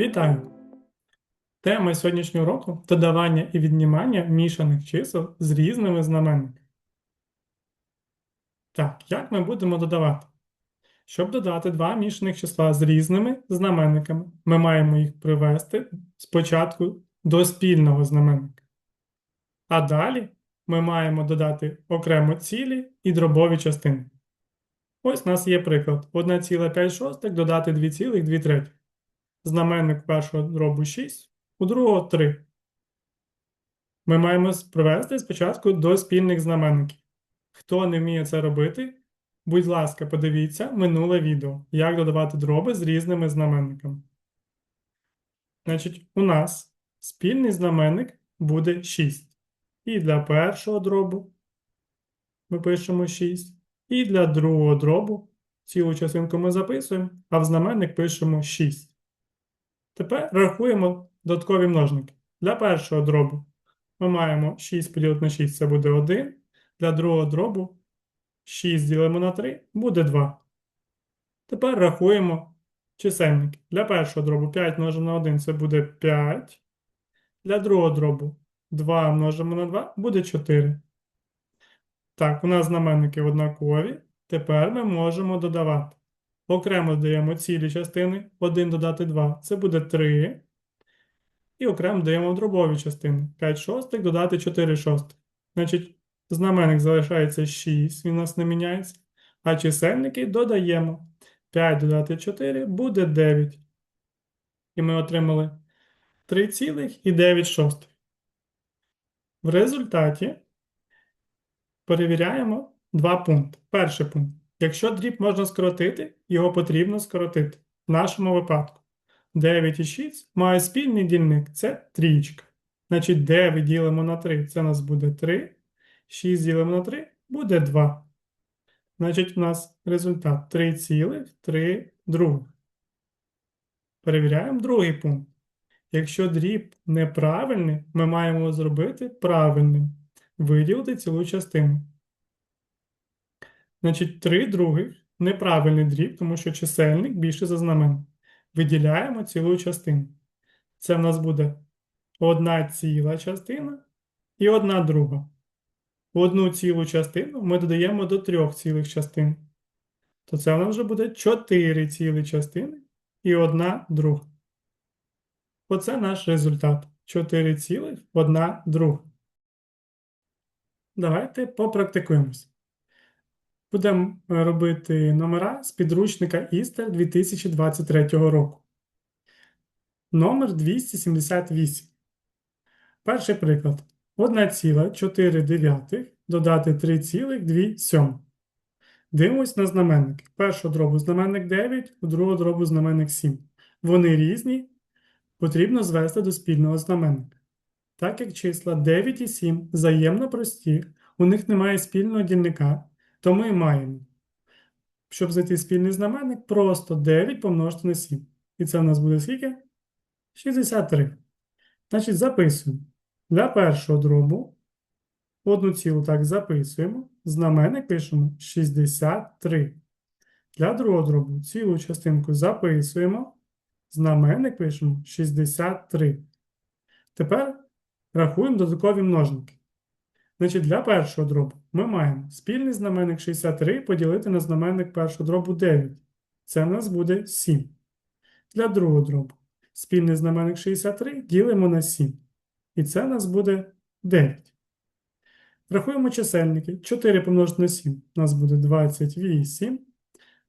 Вітаю! Тема сьогоднішнього уроку додавання і віднімання мішаних чисел з різними знаменниками. Так, як ми будемо додавати? Щоб додати два мішаних числа з різними знаменниками, ми маємо їх привести спочатку до спільного знаменника. А далі ми маємо додати окремо цілі і дробові частини. Ось у нас є приклад: 1,5 додати 2,2 третіх. Знаменник першого дробу 6, у другого 3. Ми маємо привести спочатку до спільних знаменників. Хто не вміє це робити, будь ласка, подивіться минуле відео, як додавати дроби з різними знаменниками. Значить, у нас спільний знаменник буде 6. І для першого дробу ми пишемо 6. І для другого дробу цілу частинку ми записуємо, а в знаменник пишемо 6. Тепер рахуємо додаткові множники. Для першого дробу ми маємо 6 поділити на 6 це буде 1. Для другого дробу 6 ділимо на 3 буде 2. Тепер рахуємо чисельники. Для першого дробу 5 множимо на 1 це буде 5. Для другого дробу 2 множимо на 2 буде 4. Так, у нас знаменники однакові. Тепер ми можемо додавати. Окремо додаємо цілі частини 1 додати 2, це буде 3. І окремо даємо дробові частини 5 шостих додати 4 шостих. Значить, знаменник залишається 6, він у нас не міняється. А чисельники додаємо. 5 додати 4 буде 9. І ми отримали 3,9 шостих. В результаті перевіряємо два пункти. Перший пункт. Якщо дріб можна скоротити, його потрібно скоротити. В нашому випадку 9 і 6 має спільний дільник це трієчка. Значить, 9 ділимо на 3, це у нас буде 3. 6 ділимо на 3 буде 2. Значить, у нас результат 3,3 других. Перевіряємо другий пункт. Якщо дріб неправильний, ми маємо зробити правильним. Виділити цілу частину. Значить, 3 других неправильний дріб, тому що чисельник більше за знаменник. Виділяємо цілу частину. Це в нас буде одна ціла частина і одна друга. Одну цілу частину ми додаємо до трьох цілих частин. То це в нас вже буде 4 цілі частини і одна друга. Оце наш результат. 4 цілих, одна друга. Давайте попрактикуємось. Будемо е, робити номера з підручника Істер 2023 року. Номер 278. Перший приклад. 1,4 додати 3,2. Дивимось на знаменники. Першого дробу знаменник 9, у другого дробу знаменник 7. Вони різні, потрібно звести до спільного знаменника. Так як числа 9 і 7 взаємно прості, у них немає спільного дільника то ми маємо, щоб знайти спільний знаменник, просто 9 помножити на 7. І це в нас буде скільки? 63. Значить, записуємо. Для першого дробу одну цілу так записуємо. Знаменник пишемо 63. Для другого дробу цілу частинку записуємо. Знаменник пишемо 63. Тепер рахуємо додаткові множники. Значить, для першого дробу ми маємо спільний знаменник 63 поділити на знаменник першого дробу 9. Це в нас буде 7. Для другого дробу спільний знаменник 63 ділимо на 7. І це в нас буде 9. Рахуємо чисельники. 4 помножити на 7 у нас буде 28.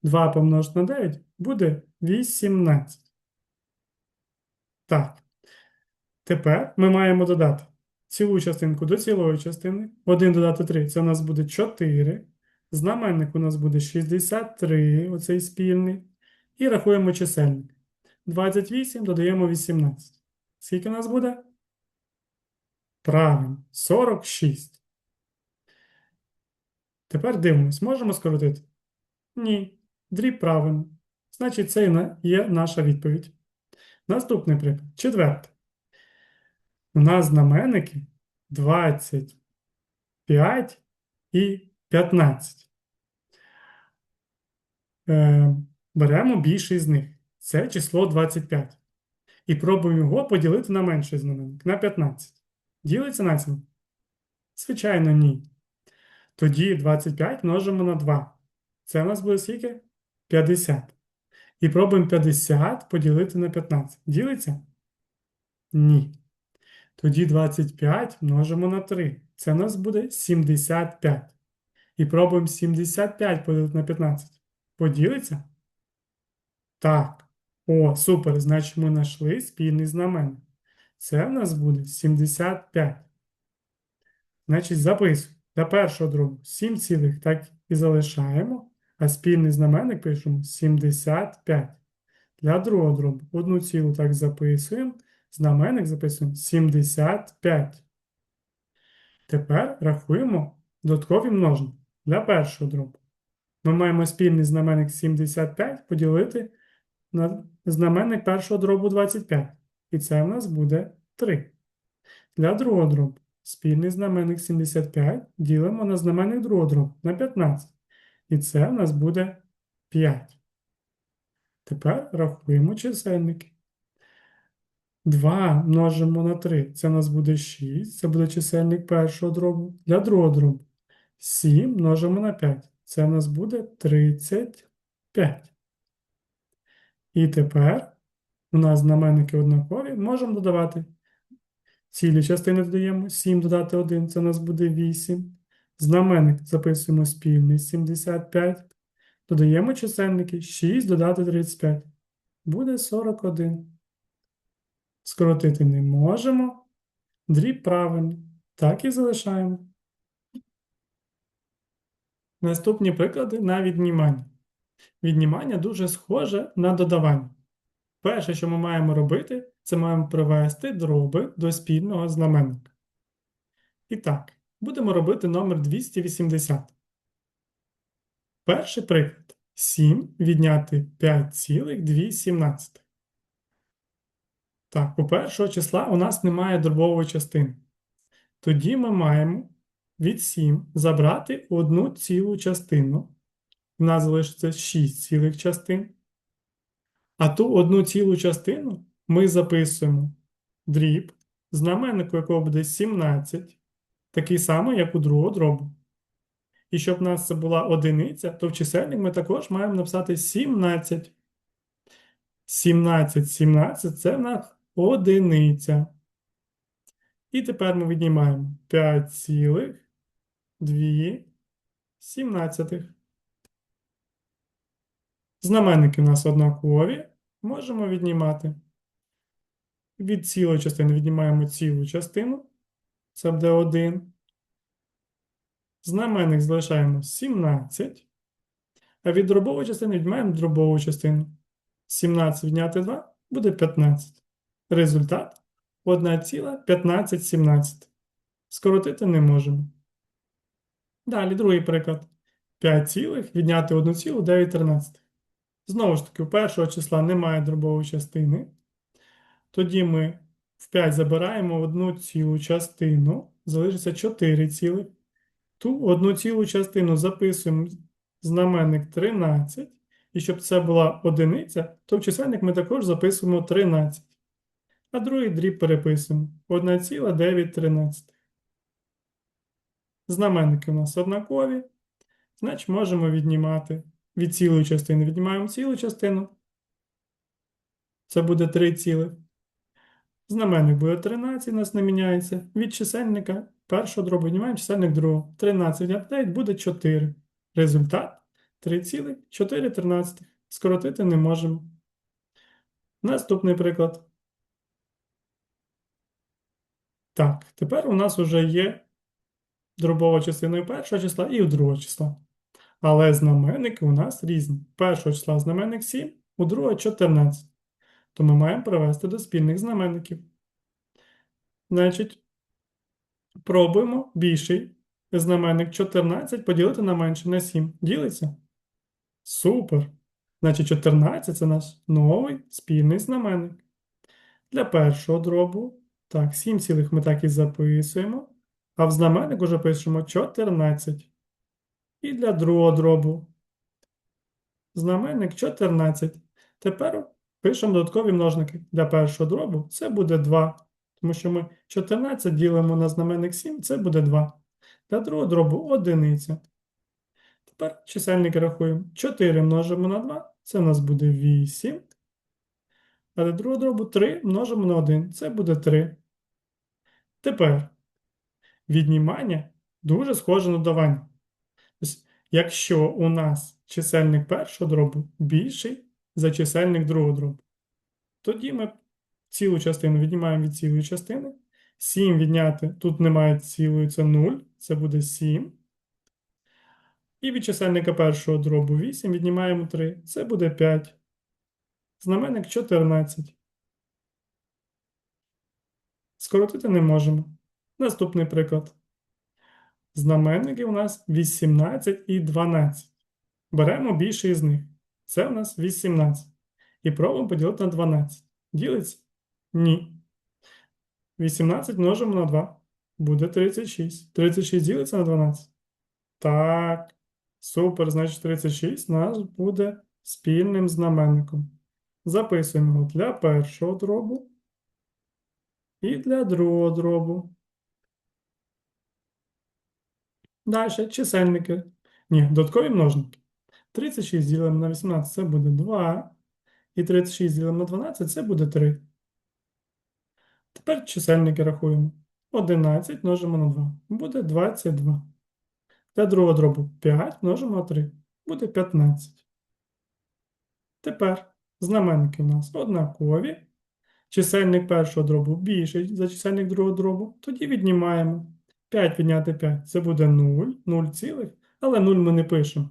2 помножити на 9 буде 18. Так. Тепер ми маємо додати цілу частинку до цілої частини. 1 додати 3 це у нас буде 4. Знаменник у нас буде 63, оцей спільний. І рахуємо чисельник. 28 додаємо 18. Скільки у нас буде? Правильно, 46. Тепер дивимось, можемо скоротити? Ні. Дріб правильно. Значить, це є наша відповідь. Наступний приклад. Четвертий. У нас знаменники 25 і 15. Е, беремо більший з них. Це число 25. І пробуємо його поділити на менший знаменник, на 15. Ділиться на 7? Звичайно, ні. Тоді 25 множимо на 2. Це у нас буде скільки? 50. І пробуємо 50 поділити на 15. Ділиться? Ні. Тоді 25 множимо на 3. Це у нас буде 75. І пробуємо 75 поділити на 15. Поділиться? Так. О, супер. Значить, ми знайшли спільний знаменник. Це в нас буде 75. Значить, записуємо. Для першого дробу 7 цілих так і залишаємо, а спільний знаменник пишемо 75. Для другого дробу одну цілу так записуємо, знаменник записуємо 75. Тепер рахуємо додаткові множення. Для першого дробу ми маємо спільний знаменник 75 поділити на знаменник першого дробу 25. І це в нас буде 3. Для другого дробу спільний знаменник 75 ділимо на знаменник другого дробу на 15. І це в нас буде 5. Тепер рахуємо чисельники. 2 множимо на 3. Це у нас буде 6. Це буде чисельник першого дробу. Для другого дробу. 7 множимо на 5. Це у нас буде 35. І тепер у нас знаменники однакові. Можемо додавати. Цілі частини додаємо. 7 додати 1, це у нас буде 8. Знаменник записуємо спільний 75. Додаємо чисельники 6 додати 35. Буде 41. Скоротити не можемо. Дріб правильний. Так і залишаємо. Наступні приклади на віднімання. Віднімання дуже схоже на додавання. Перше, що ми маємо робити, це маємо привести дроби до спільного знаменника. І так, будемо робити номер 280. Перший приклад. 7 відняти 5,217. Так, у першого числа у нас немає дробової частини. Тоді ми маємо від 7 забрати одну цілу частину. У нас залишиться 6 цілих частин. А ту одну цілу частину ми записуємо дріб, знаменнику якого буде 17, такий самий, як у другого дробу. І щоб в нас це була одиниця, то в чисельник ми також маємо написати 17. 17, 17 це в нас одиниця. І тепер ми віднімаємо 5,2 17. Знаменники у нас однакові. Можемо віднімати. Від цілої частини віднімаємо цілу частину. Це буде 1. Знаменник залишаємо 17. А від дробової частини віднімаємо дробову частину. 17 відняти 2 буде 15. Результат 1,1517. Скоротити не можемо. Далі другий приклад. 5 цілих відняти 1,913. Знову ж таки, у першого числа немає дробової частини. Тоді ми в 5 забираємо одну цілу частину, залишиться 4 цілих. Ту одну цілу частину записуємо знаменник 13. І щоб це була одиниця, то в чисельник ми також записуємо 13. А другий дріб переписуємо 1,913. Знаменники у нас однакові. Значить, можемо віднімати від цілої частини. Віднімаємо цілу частину. Це буде 3 цілих. Знаменник буде 13, у нас не міняється. Від чисельника першого дробу віднімаємо чисельник другого. 13 відняти буде 4. Результат 3,413. Скоротити не можемо. Наступний приклад. Так, тепер у нас вже є дробова частина і першого числа і другого числа. Але знаменники у нас різні. Першого числа знаменник 7, у другого 14. То ми маємо привести до спільних знаменників. Значить, пробуємо більший знаменник 14 поділити на менше на 7. Ділиться? Супер! Значить, 14 це наш новий спільний знаменник. Для першого дробу, так, 7 цілих ми так і записуємо. А в знаменник уже пишемо 14. І для другого дробу. Знаменник 14. Тепер Пишемо додаткові множники. Для першого дробу це буде 2, тому що ми 14 ділимо на знаменник 7, це буде 2. Для другого дробу одиниця. Тепер чисельники рахуємо. 4 множимо на 2, це у нас буде 8. А для другого дробу 3 множимо на 1, це буде 3. Тепер віднімання дуже схоже на додавання. Тобто, якщо у нас чисельник першого дробу більший за чисельник другого дробу, тоді ми цілу частину віднімаємо від цілої частини. 7 відняти, тут немає цілої, це 0, це буде 7. І від чисельника першого дробу 8 віднімаємо 3, це буде 5. Знаменник 14. Скоротити не можемо. Наступний приклад. Знаменники у нас 18 і 12. Беремо більший з них. Це у нас 18. І пробуємо поділити на 12. Ділиться? Ні. 18 множимо на 2. Буде 36. 36 ділиться на 12. Так. Супер. Значить, 36 у нас буде спільним знаменником. Записуємо його для першого дробу і для другого дробу. Далі чисельники. Ні, додаткові множники. 36 ділимо на 18 це буде 2. І 36 ділимо на 12 це буде 3. Тепер чисельники рахуємо. 11 множимо на 2. Буде 22. Для другого дробу 5 множимо на 3. Буде 15. Тепер знаменники у нас однакові. Чисельник першого дробу більший за чисельник другого дробу. Тоді віднімаємо. 5 відняти 5 це буде 0, 0 цілих, але 0 ми не пишемо.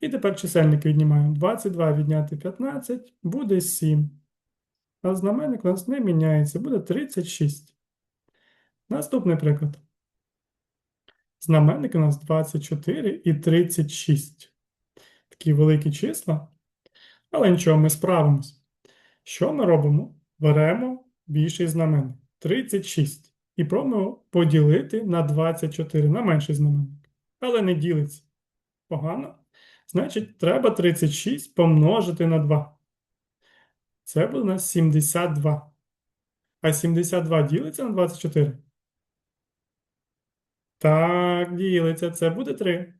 І тепер чисельники віднімаємо. 22 відняти 15 буде 7. А знаменник у нас не міняється, буде 36. Наступний приклад. Знаменник у нас 24 і 36. Такі великі числа. Але нічого, ми справимось. Що ми робимо? Беремо більший знаменник 36. І пробуємо поділити на 24 на менший знаменник. Але не ділиться. Погано. Значить, треба 36 помножити на 2. Це буде у нас 72. А 72 ділиться на 24. Так, ділиться. Це буде 3.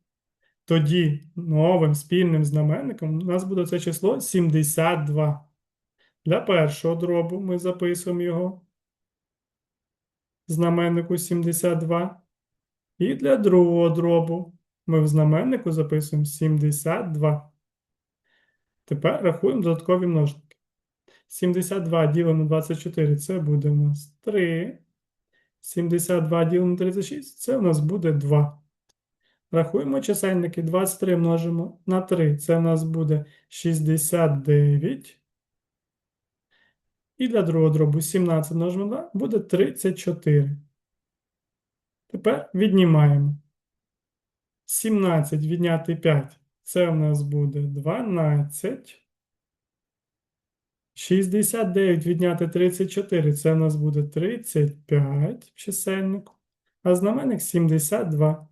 Тоді новим спільним знаменником у нас буде це число 72. Для першого дробу ми записуємо його знаменнику 72. І для другого дробу ми в знаменнику записуємо 72. Тепер рахуємо додаткові множники. 72 ділимо 24 це буде у нас 3. 72 ділимо 36 це у нас буде 2. Рахуємо чисельники 23 множимо на 3. Це у нас буде 69. І для другого дробу 17 множимо 2 буде 34. Тепер віднімаємо. 17 відняти 5. Це у нас буде 12. 69 відняти 34. Це у нас буде 35 в чисельнику. А знаменник 72.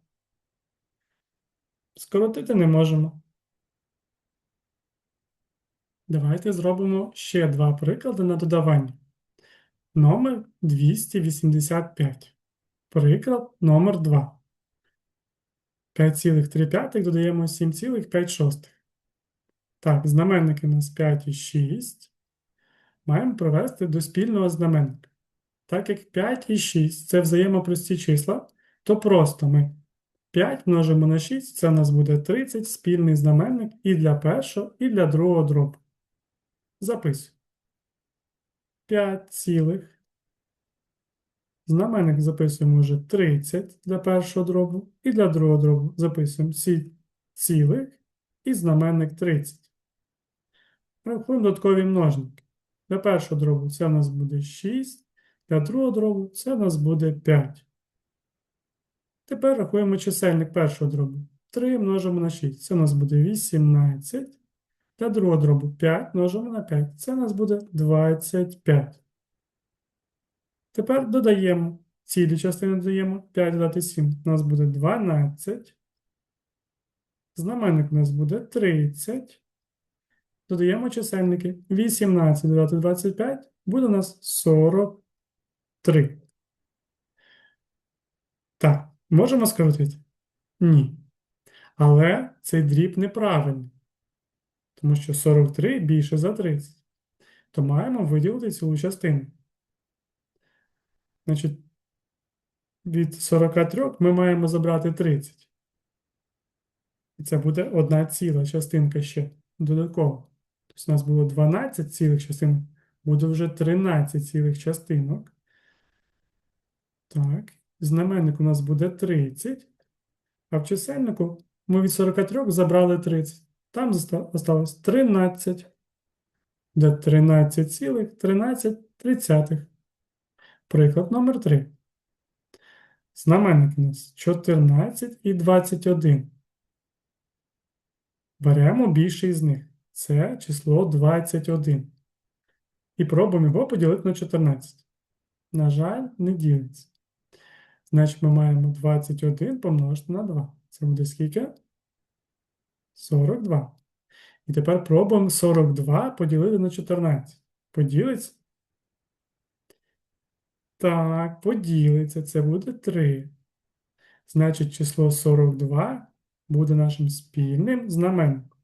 Скоротити не можемо. Давайте зробимо ще два приклади на додавання. Номер 285. Приклад номер 2. 5,3 додаємо 7,5. Так, знаменники у нас 5 і 6. Маємо провести до спільного знаменника. Так як 5 і 6 це взаємопрості числа, то просто ми 5 множимо на 6, це у нас буде 30 спільний знаменник і для першого, і для другого дробу. Записуй. 5 цілих. Знаменник записуємо вже 30 для першого дробу, і для другого дробу записуємо ці цілих і знаменник 30. Рахуємо додаткові множники. Для першого дробу це у нас буде 6, для другого дробу це у нас буде 5. Тепер рахуємо чисельник першого дробу. 3 множимо на 6. Це у нас буде 18. Для другого дробу 5 множимо на 5. Це у нас буде 25. Тепер додаємо. Цілі частини додаємо. 5 додати 7. У нас буде 12. Знаменник у нас буде 30. додаємо чисельники. 18 додати 25 буде у нас 43. Так, можемо скоротити? Ні. Але цей дріб неправильний. Тому що 43 більше за 30. То маємо виділити цілу частину. Значить, від 43 ми маємо забрати 30. І це буде одна ціла частинка ще додатково. Тобто у нас було 12 цілих частинок, буде вже 13 цілих частинок. Так, знаменник у нас буде 30, а в чисельнику ми від 43 забрали 30. Там залишилось 13. Де 13 цілих 13 тридцятих. Приклад номер 3. Знаменник у нас 14 і 21. Беремо більший з них. Це число 21. І пробуємо його поділити на 14. На жаль, не ділиться. Значить, ми маємо 21 помножити на 2. Це буде скільки? 42. І тепер пробуємо 42 поділити на 14. Поділиться? Так, поділиться. Це буде 3. Значить, число 42 буде нашим спільним знаменником.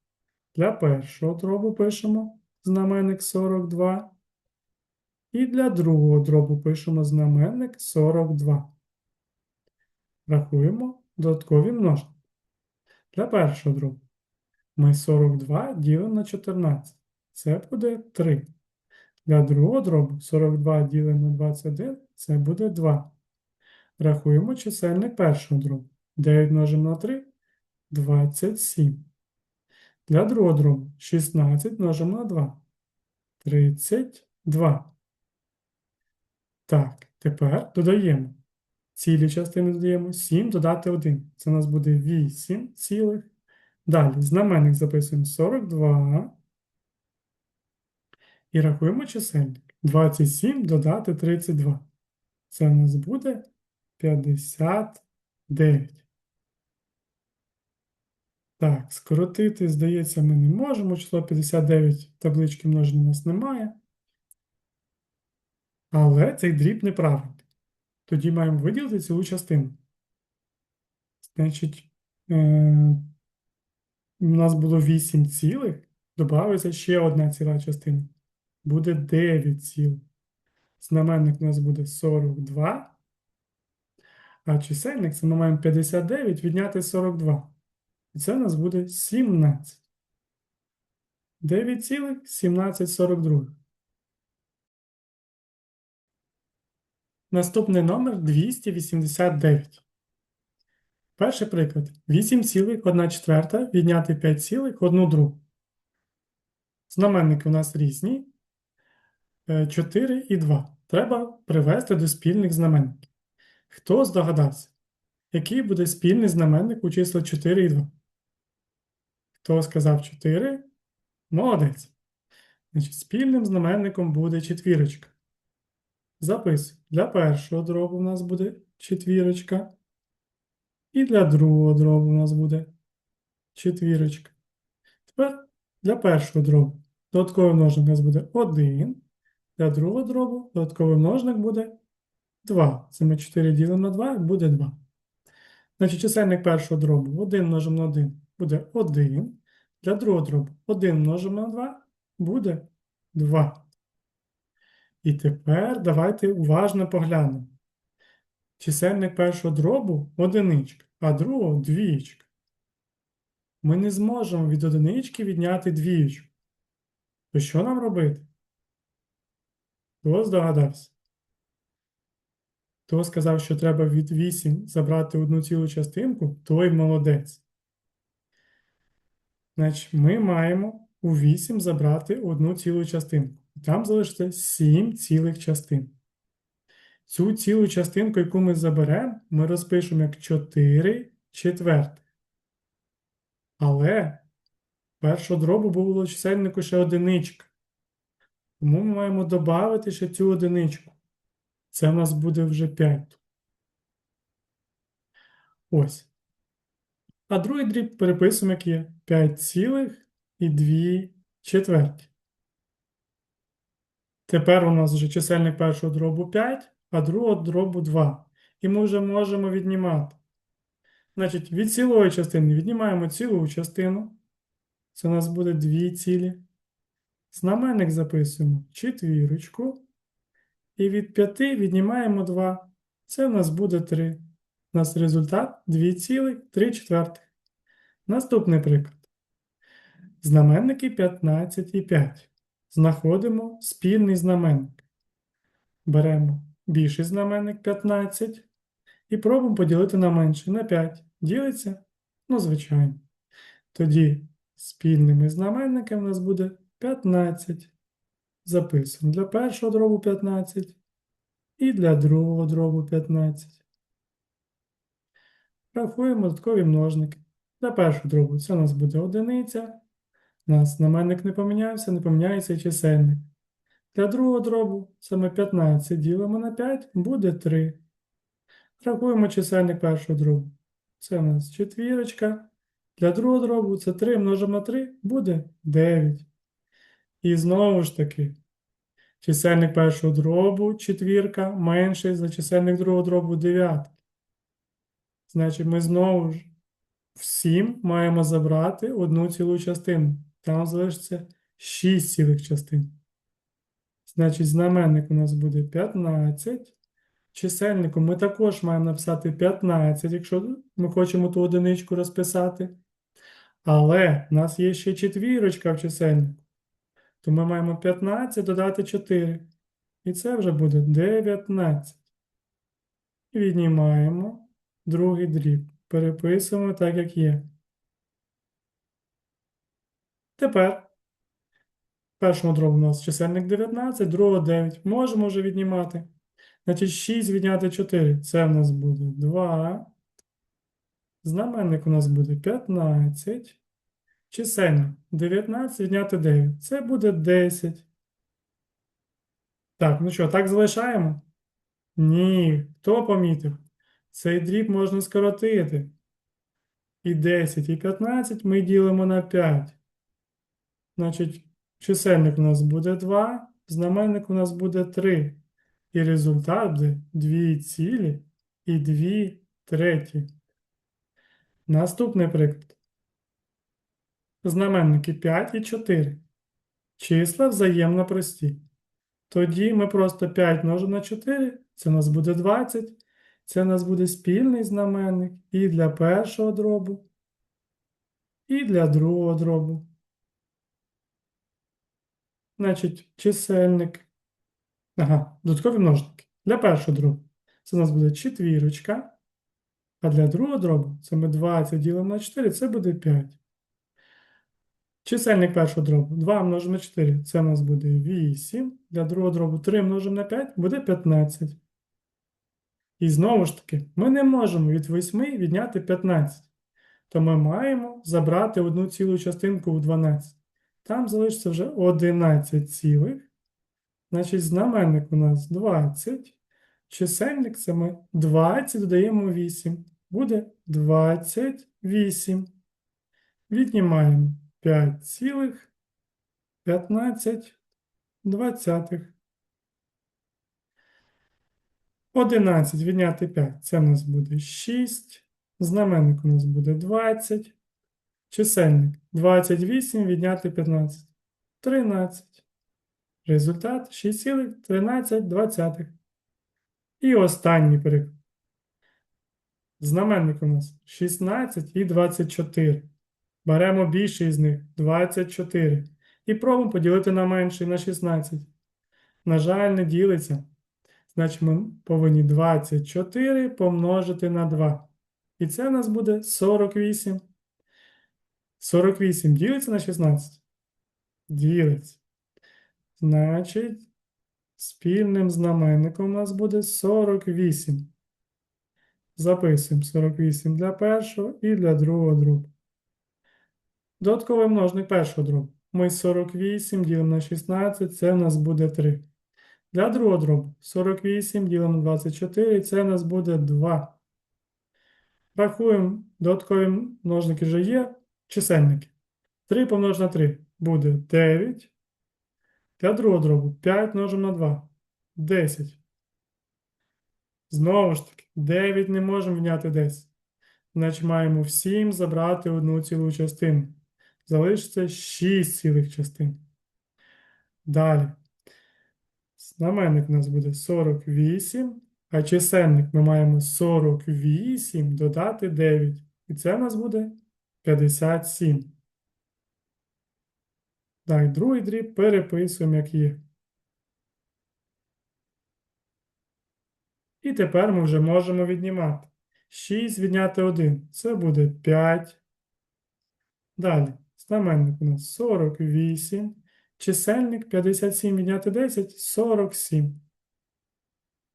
Для першого дробу пишемо знаменник 42. І для другого дробу пишемо знаменник 42. Рахуємо додаткові множники. Для першого дробу ми 42 ділимо на 14. Це буде 3. Для другого дробу 42 ділимо на 21, це буде 2. Рахуємо чисельник першого дробу. 9 множимо на 3 27. Для другого дробу 16 множимо на 2. 32. Так, тепер додаємо. Цілі частини додаємо 7 додати 1. Це у нас буде 8 цілих. Далі знаменник записуємо 42. І рахуємо чисельник. 27 додати 32. Це у нас буде 59. Так, скоротити, здається, ми не можемо. Число 59 таблички множення у нас немає. Але цей дріб неправильний. Тоді маємо виділити цілу частину. Значить, е у нас було 8 цілих, додається ще одна ціла частина. Буде 9 цілих. Знаменник у нас буде 42. А чисельник це ми маємо 59 відняти 42. І це у нас буде 17. 9,1742. Наступний номер 289. Перший приклад. 8,1 четверта відняти 5,1 другу. Знаменники у нас різні. 4 е, і 2. Треба привести до спільних знаменників. Хто здогадався, який буде спільний знаменник у числа 4 і 2? Хто сказав 4? Молодець. Значить, Спільним знаменником буде четвірочка. Записуй. Для першого дробу у нас буде четвірочка. І для другого дробу у нас буде четвірочка. Тепер для першого дробу додатковий множник у нас буде 1. Для другого дробу додатковий множник буде 2. Це ми 4 ділимо на 2 і буде 2. Значить, чисельник першого дробу 1 множимо на 1 буде 1. Для другого дробу 1 множимо на 2 буде 2. І тепер давайте уважно поглянемо. Чисельник першого дробу одиничка, а другого двієчка. Ми не зможемо від одинички відняти двієчку. То що нам робити? Хто здогадався? Хто сказав, що треба від 8 забрати одну цілу частинку, той молодець. Значить, ми маємо у 8 забрати одну цілу частинку. Там залишиться 7 цілих частин. Цю цілу частинку, яку ми заберемо, ми розпишемо як 4 четвертих. Але першого дробу було чисельнику ще одиничка. Тому ми маємо додати ще цю одиничку. Це в нас буде вже 5. Ось. А другий дріб переписуємо, як є 5 цілих і 2 четверті. Тепер у нас вже чисельник першого дробу 5, а другого дробу 2. І ми вже можемо віднімати. Значить, від цілої частини віднімаємо цілу частину. Це у нас буде 2 цілі. Знаменник записуємо четвірочку. І від 5 віднімаємо 2. Це у нас буде 3. У нас результат 2,3 четвертих. Наступний приклад. Знаменники 15 і 5. Знаходимо спільний знаменник. Беремо більший знаменник 15 і пробуємо поділити на менший на 5. Ділиться? Ну, звичайно. Тоді спільними знаменниками у нас буде 15. Записуємо для першого дробу 15 і для другого дробу 15. Рахуємо додаткові множники. Для першого дробу це у нас буде одиниця. У нас знаменник не помінявся, не поміняється чисельник. Для другого дробу саме 15 ділимо на 5, буде 3. Рахуємо чисельник першого дробу. Це у нас четвірочка. Для другого дробу це 3 множимо на 3, буде 9. І знову ж таки, чисельник першого дробу четвірка менший за чисельник другого дробу 9. Значить, ми знову ж всім маємо забрати одну цілу частину. Там залишиться 6 цілих частин. Значить, знаменник у нас буде 15. Чисельнику ми також маємо написати 15, якщо ми хочемо ту одиничку розписати. Але в нас є ще четвірочка в чисельнику. То ми маємо 15 додати 4. І це вже буде 19. І віднімаємо другий дріб. Переписуємо так, як є. Тепер в першому дробу у нас чисельник 19, другого 9. Можемо вже віднімати. Значить, 6 відняти 4. Це в нас буде 2. Знаменник у нас буде 15. Чисельник 19 відняти 9. Це буде 10. Так, ну що, так залишаємо? Ні. Хто помітив? Цей дріб можна скоротити. І 10, і 15 ми ділимо на 5. Значить, чисельник у нас буде 2, знаменник у нас буде 3. І результат буде 2 цілі і 2 треті. Наступний приклад. Знаменники 5 і 4. Числа взаємно прості. Тоді ми просто 5 множимо на 4, це у нас буде 20. Це у нас буде спільний знаменник і для першого дробу, і для другого дробу. Значить, чисельник. Ага, додаткові множники. Для першого дробу це у нас буде четвірочка. А для другого дробу це ми 20 ділимо на 4, це буде 5. Чисельник першого дробу 2 множимо на 4, це у нас буде 8. Для другого дробу 3 множимо на 5 буде 15. І знову ж таки, ми не можемо від 8 відняти 15. То ми маємо забрати одну цілу частинку в 12. Там залишиться вже 11 цілих. Значить, знаменник у нас 20. Чисельник це ми 20 додаємо 8. Буде 28. Віднімаємо 5 цілих 15 двадцятих. 11 відняти 5. Це у нас буде 6. Знаменник у нас буде 20. Чисельник 28 відняти 15. 13. Результат 6,13. І останній приклад. Знаменник у нас 16 і 24. Беремо більший з них 24. І пробуємо поділити на менший на 16. На жаль, не ділиться. Значить, ми повинні 24 помножити на 2. І це у нас буде 48. 48 ділиться на 16. Ділиться. Значить, спільним знаменником у нас буде 48. Записуємо 48 для першого і для другого дробу. Додатковий множник першого дробу. Ми 48 ділимо на 16, це у нас буде 3. Для другого дробу 48 ділимо на 24, це у нас буде 2. Рахуємо, додаткові множники вже є. Чисельники. 3 помножити на 3 буде 9. Для другого дробу 5 множимо на 2. 10. Знову ж таки, 9 не можемо відняти 10. Значить, маємо всім забрати одну цілу частину. Залишиться 6 цілих частин. Далі. Знаменник у нас буде 48, а чисельник ми маємо 48 додати 9. І це у нас буде 57. Далі, другий дріб переписуємо, як є. І тепер ми вже можемо віднімати. 6 відняти 1. Це буде 5. Далі. Знаменник у нас 48. Чисельник 57 відняти 10 47.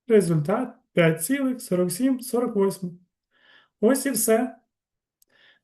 Результат 5,4748. Ось і все.